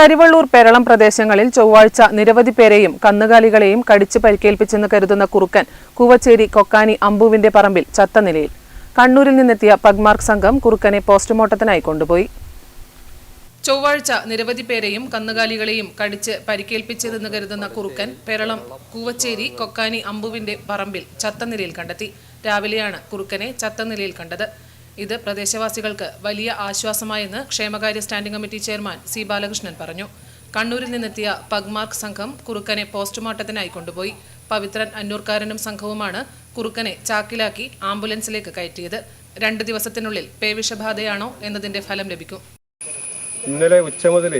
കരിവള്ളൂർ പേരളം പ്രദേശങ്ങളിൽ ചൊവ്വാഴ്ച നിരവധി പേരെയും കന്നുകാലികളെയും കടിച്ച് പരിക്കേൽപ്പിച്ചെന്ന് കരുതുന്ന കുറുക്കൻ കൂവച്ചേരി കൊക്കാനി അമ്പുവിന്റെ പറമ്പിൽ ചത്ത നിലയിൽ. കണ്ണൂരിൽ നിന്നെത്തിയ പഗ്മാർക്ക് സംഘം കുറുക്കനെ പോസ്റ്റ്മോർട്ടത്തിനായി കൊണ്ടുപോയി. ചൊവ്വാഴ്ച നിരവധി പേരെയും കന്നുകാലികളെയും കടിച്ച് പരിക്കേൽപ്പിച്ചതെന്ന് കരുതുന്ന കുറുക്കൻ പേരളം കൂവച്ചേരി കൊക്കാനി അമ്പുവിന്റെ പറമ്പിൽ ചത്ത നിലയിൽ കണ്ടെത്തി. രാവിലെയാണ് കുറുക്കനെ ചത്ത നിലയിൽ കണ്ടത്. ഇത് പ്രദേശവാസികൾക്ക് വലിയ ആശ്വാസമായെന്ന് ക്ഷേമകാര്യ standing committee chairman C Balakrishnan പറഞ്ഞു. കണ്ണൂരിൽ നിന്നെത്തിയ പഗ്മാർക്ക് സംഘം കുറുക്കനെ പോസ്റ്റ്മോർട്ടത്തിനായി കൊണ്ടുപോയി. പവിത്രൻ അന്നൂർക്കാരനും സംഘവുമാണ് കുറുക്കനെ ചാക്കിലാക്കി ആംബുലൻസിലേക്ക് കയറ്റിയത്. രണ്ട് ദിവസത്തിനുള്ളിൽ പേവിഷബാധയാണോ എന്നതിന്റെ ഫലം ലഭിക്കും. ഇന്നലെ ഉച്ച മുതൽ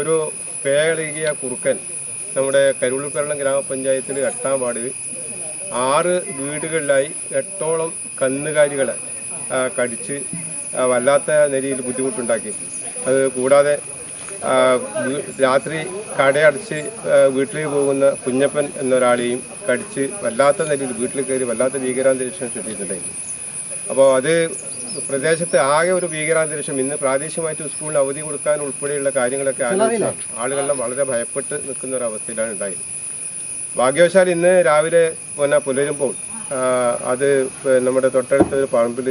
ഒരു പേയളകിയ കുറുക്കൻ നമ്മുടെ കരുളുക്കരണം ഗ്രാമപഞ്ചായത്തിൽ എട്ടാം വാർഡിൽ ആറ് വീടുകളിലായി എട്ടോളം കന്നുകാലികളെ കടിച്ച് വല്ലാത്ത നിലയിൽ ബുദ്ധിമുട്ടുണ്ടാക്കി. അത് കൂടാതെ രാത്രി കടയടച്ച് വീട്ടിൽ വീട്ടിലേക്ക് പോകുന്ന കുഞ്ഞപ്പൻ എന്നൊരാളെയും കടിച്ച് വല്ലാത്ത നിലയിൽ വീട്ടിൽ കയറി വല്ലാത്ത ഭീകരാന്തരീക്ഷം സൃഷ്ടിച്ചിട്ടുണ്ടായി അപ്പോൾ അത് പ്രദേശത്ത് ആകെ ഒരു ഭീകരാന്തരീക്ഷം. ഇന്ന് പ്രാദേശികമായിട്ട് സ്കൂളിന് അവധി കൊടുക്കാൻ ഉൾപ്പെടെയുള്ള കാര്യങ്ങളൊക്കെ ആലോചിച്ച് ആളുകളെല്ലാം വളരെ ഭയപ്പെട്ട് നിൽക്കുന്ന ഒരു അവസ്ഥയിലാണ് ഉണ്ടായത്. ഭാഗ്യവശാൽ ഇന്ന് രാവിലെ പിന്നെ പുലരുമ്പോൾ അത് നമ്മുടെ തൊട്ടടുത്ത ഒരു പാമ്പിൽ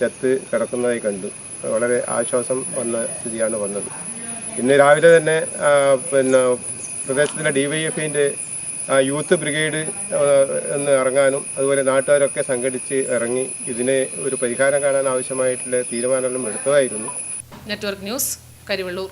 ചത്ത് കിടക്കുന്നതായി കണ്ടു. വളരെ ആശ്വാസം വന്ന സ്ഥിതിയാണ് വന്നത്. ഇന്ന് രാവിലെ തന്നെ പിന്നെ പ്രദേശത്തിലെ ഡി വൈ എഫിന്റെ യൂത്ത് ബ്രിഗേഡ് എന്ന് ഇറങ്ങാനും അതുപോലെ നാട്ടുകാരൊക്കെ സംഘടിച്ച് ഇറങ്ങി ഇതിനെ ഒരു പരിഹാരം കാണാൻ ആവശ്യമായിട്ടുള്ള തീരുമാനങ്ങളും എടുത്തതായിരുന്നു. Network news Karivellur.